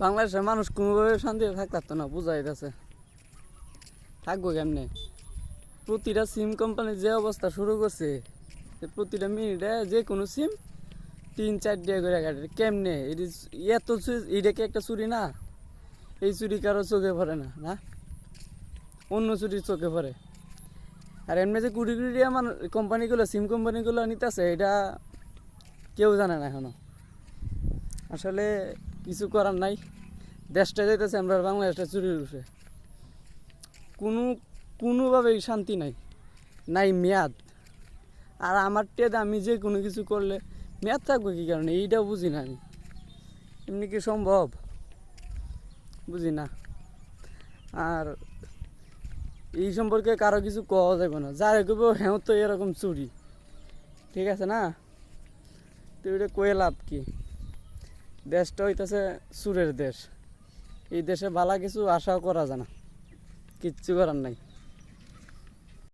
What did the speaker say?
বাংলাদেশের মানুষ কোনোভাবে শান্তিতে থাকতে না, বোঝা যাইতেছে। থাকব কেমনে? প্রতিটা সিম কোম্পানি যে অবস্থা শুরু করছে প্রতিটা মিনিটে যে কোনো সিম তিন, চার দিয়ে করে কাটে। কেমনে? এত চুরি- এটা কি একটা চুরি না? এই চুরি কারও চোখে পড়ে না না? অন্য চুরির চোখে পড়ে। আর এমনি যে কুড়ি কুড়ি দিয়ে আমার কোম্পানিগুলো সিম কোম্পানিগুলো নিতেছে, এটা কেউ জানে না এখনও। আসলে কিছু করার নাই। দেশটা যাইতেছে, আমরা বাংলাদেশটা চুরির উঠে কোনো, কোনোভাবেই শান্তি নাই। নাই মেয়াদ। আর আমার টেদ, আমি যে কোনো কিছু করলে মেয়াদ থাকবে কী কারণে? এইটাও বুঝি না আমি। এমনি কি সম্ভব? বুঝি না। আর এই সম্পর্কে কারও কিছু কওয়া যাবে না। যারা কেউ হ্যাঁ তো এরকম চুরি। ঠিক আছে না? তো এটা কয়ে লাভ কি? দেশটা হইতেছে সুরের দেশ। এই দেশে ভালো কিছু আশাও করা যায় না। কিচ্ছু করার নাই।